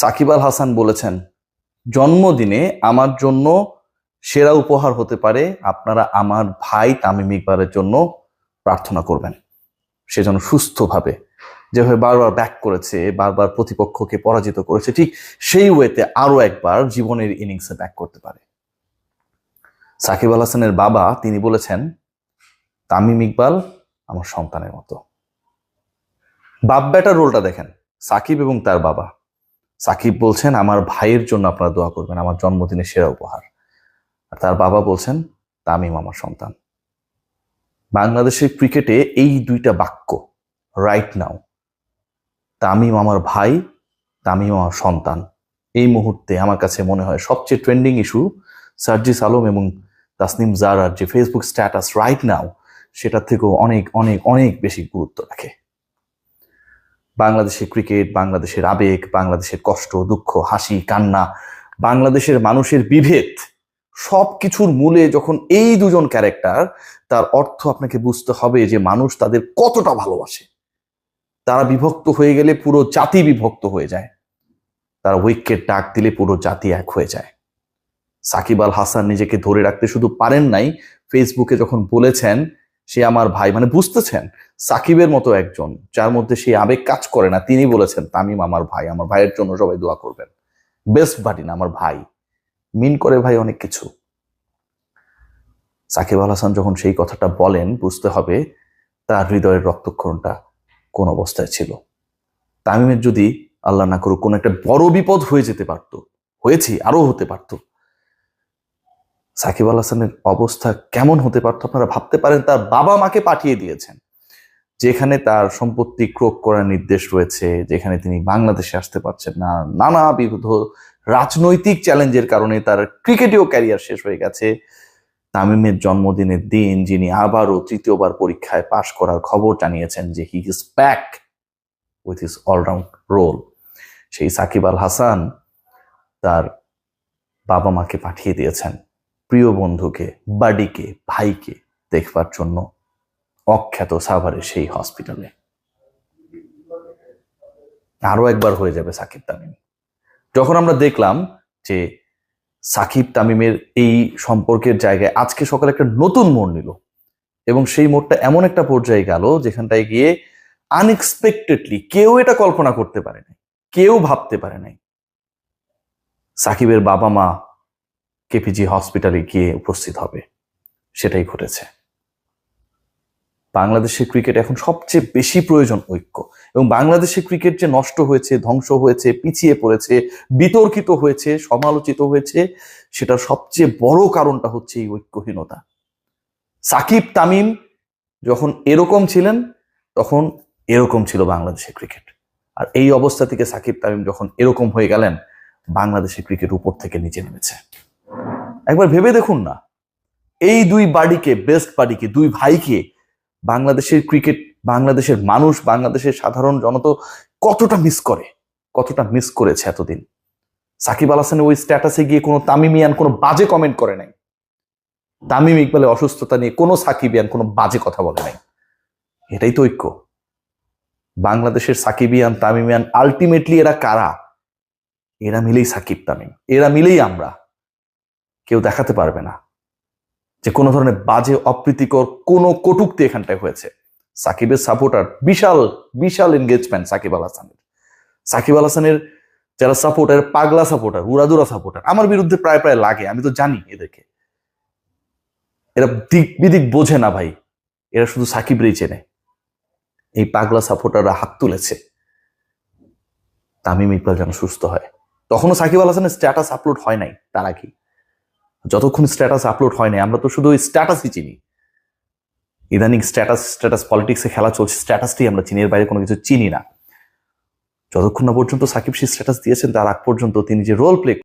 সাকিব আল হাসান বলেছেন, জন্মদিনে আমার জন্য সেরা উপহার হতে পারে আপনারা আমার ভাই তামিম ইকবালের জন্য প্রার্থনা করবেন। সে যেন সুস্থভাবে যেভাবে বারবার ব্যাক করেছে, বারবার প্রতিপক্ষকে পরাজিত করেছে, ঠিক সেই ওয়েতে আরও একবার জীবনের ইনিংসে ব্যাক করতে পারে। সাকিব আল হাসানের বাবা, তিনি বলেছেন, তামিম ইকবাল আমার সন্তানের মতো। বাপ বেটার রোলটা দেখেন, সাকিব এবং তার বাবা। সাকিব বলছেন, আমার ভাইয়ের জন্য আপনারা দোয়া করবেন, আমার জন্মদিনের সেরা উপহার। আর তার বাবা বলছেন, তামিম আমার সন্তান। বাংলাদেশের ক্রিকেটে এই দুইটা বাক্য রাইট নাও তামিম আমার ভাই, তামিম আমার সন্তান। এই মুহূর্তে আমার কাছে মনে হয় সবচেয়ে ট্রেন্ডিং ইস্যু সার্জিস আলম এবং তাসনিম জারার যে ফেসবুক স্ট্যাটাস রাইট নাও সেটার থেকেও অনেক অনেক অনেক বেশি গুরুত্ব রাখে। বাংলাদেশের ক্রিকেট, বাংলাদেশের আবেগ, বাংলাদেশের কষ্ট, দুঃখ, হাসি, কান্না, বাংলাদেশের মানুষের বিভেদ সব কিছুর মূলে যখন এই দুজন ক্যারেক্টার, তার অর্থ আপনাকে বুঝতে হবে যে মানুষ তাদের কতটা ভালোবাসে। তারা বিভক্ত হয়ে গেলে পুরো জাতি বিভক্ত হয়ে যায়। তারা উইকেট ডাক দিলে পুরো জাতি এক হয়ে যায়। সাকিব আল হাসান নিজেকে ধরে রাখতে শুধু পারেন নাই, ফেসবুকে যখন বলেছেন সে আমার ভাই মানে বুঝতেছেন? সাকিবের মতো একজন, যার মধ্যে সেই আবেগ কাজ করে না, তিনি বলেছেন, তামিম আমার ভাই, আমার ভাইয়ের জন্য সবাই দোয়া করবেন। বেস্ট বাডি না, আমার ভাই। মিন করে ভাই অনেক কিছু। সাকিব আল হাসান যখন সেই কথাটা বলেন, বুঝতে হবে তার হৃদয়ের রক্তক্ষরণটা কোন অবস্থায় ছিল। তামিমের যদি আল্লাহ না করুক, কোন একটা বড় বিপদ হয়ে যেতে পারত, হয়েছে আরও হতে পারত সাকিব আল হাসানের অবস্থা কেমন হতে পারতো আপনারা ভাবতে পারেন, তার বাবা মাকে পাঠিয়ে দিয়েছেন। যেখানে তার সম্পত্তি ক্রোক করার নির্দেশ রয়েছে, যেখানে তিনি বাংলাদেশে আসতে পারছেন না। নানাবিধ রাজনৈতিক চ্যালেঞ্জের কারণে তার ক্রিকেটেও ক্যারিয়ার শেষ হয়ে গেছে। তামিমের জন্মদিনের দিন যিনি আবারও তৃতীয়বার পরীক্ষায় পাশ করার খবর জানিয়েছেন যে he is back with his all round role সেই সাকিব আল হাসান তার বাবা মাকে পাঠিয়ে দিয়েছেন। প্রিয় বন্ধুকে, বাডিকে, ভাইকে দেখবার জন্য অখ্যাত সাভারের সেই হসপিটালে আরও একবার হয়ে যাবে সাকিব তামিম। যখন আমরা দেখলাম যে সাকিব তামিমের এই সম্পর্কের জায়গায় আজকে সকালে একটা নতুন মোড় নিল এবং সেই মোড়টা এমন একটা পর্যায়ে গেল যেখানটায় গিয়ে আনএক্সপেক্টেডলি কেউ এটা কল্পনা করতে পারে নাই, কেউ ভাবতে পারে নাই। সাকিবের বাবা মা কেপিজি হসপিটালে গিয়ে উপস্থিত হবে। সেটাই ঘটেছে। বাংলাদেশের ক্রিকেট এখন সবচেয়ে বেশি প্রয়োজন ঐক্য এবং বাংলাদেশের ক্রিকেট যে নষ্ট হয়েছে, ধ্বংস হয়েছে, পিছিয়ে পড়েছে, বিতর্কিত হয়েছে, সমালোচিত হয়েছে, সেটার সবচেয়ে বড় কারণটা হচ্ছে এই ঐক্যহীনতা। সাকিব তামিম যখন এরকম ছিলেন, তখন এরকম ছিল বাংলাদেশের ক্রিকেট। আর এই অবস্থা থেকে সাকিব তামিম যখন এরকম হয়ে গেলেন, বাংলাদেশের ক্রিকেট উপর থেকে নিচে নেমেছে। একবার ভেবে দেখুন না। এই দুই বাড়িকে বেস্ট বাড়িকে, দুই ভাইকে বাংলাদেশের ক্রিকেট বাংলাদেশের মানুষ, বাংলাদেশের সাধারণ জনত কতটা মিস করে, কতটা মিস করেছে এতদিন। সাকিব আল হাসানের ওই স্ট্যাটাসে গিয়ে কোনো তামিমিয়ান কোনো বাজে কমেন্ট করে নাই। তামিম ইকবালের অসুস্থতা নিয়ে কোনো সাকিবিয়ান কোনো বাজে কথা বলে নাই। এটাই তো ঐক্য। বাংলাদেশের সাকিবিয়ান তামিমিয়ান আলটিমেটলি এরা কারা? এরা মিলেই সাকিব, তামিম। এরা মিলেই আমরা। কেউ দেখাতে পারবে না। যে কোনো ধরনের বাজে, অপ্রীতিকর কোনো কটুক্তি এখানটায় হয়েছে। সাকিবের সাপোর্টার বিশাল বিশাল এনগেজমেন্ট সাকিব আল হাসানের। সাকিব আল হাসানের যারা সাপোর্টার, পাগলা সাপোর্টার, উড়াদুরা সাপোর্টার, আমার বিরুদ্ধে প্রায় প্রায় লাগে, আমি তো জানি এদেরকে। এরা দিক বিদিক বোঝে না ভাই, এরা শুধু সাকিবরেই চেনে। এই পাগলা সাপোর্টাররা হাত তুলেছে। তামিম ইকবাল যেন সুস্থ হয়। তখনও সাকিব আল হাসানের স্ট্যাটাস আপলোড হয় নাই, তারা আগে যতক্ষণ স্ট্যাটাস আপলোড হয় না আমরা তো শুধু স্ট্যাটাসই চিনি। ইদানিং স্ট্যাটাস স্ট্যাটাস পলিটিক্সে খেলা চলছে স্ট্যাটাসটি আমরা চিনি, এর বাইরে কোনো কিছু চিনি না। যতক্ষণ না পর্যন্ত সাকিব সেই স্ট্যাটাস দিয়েছেন, তার আগ পর্যন্ত তিনি যে রোল প্লে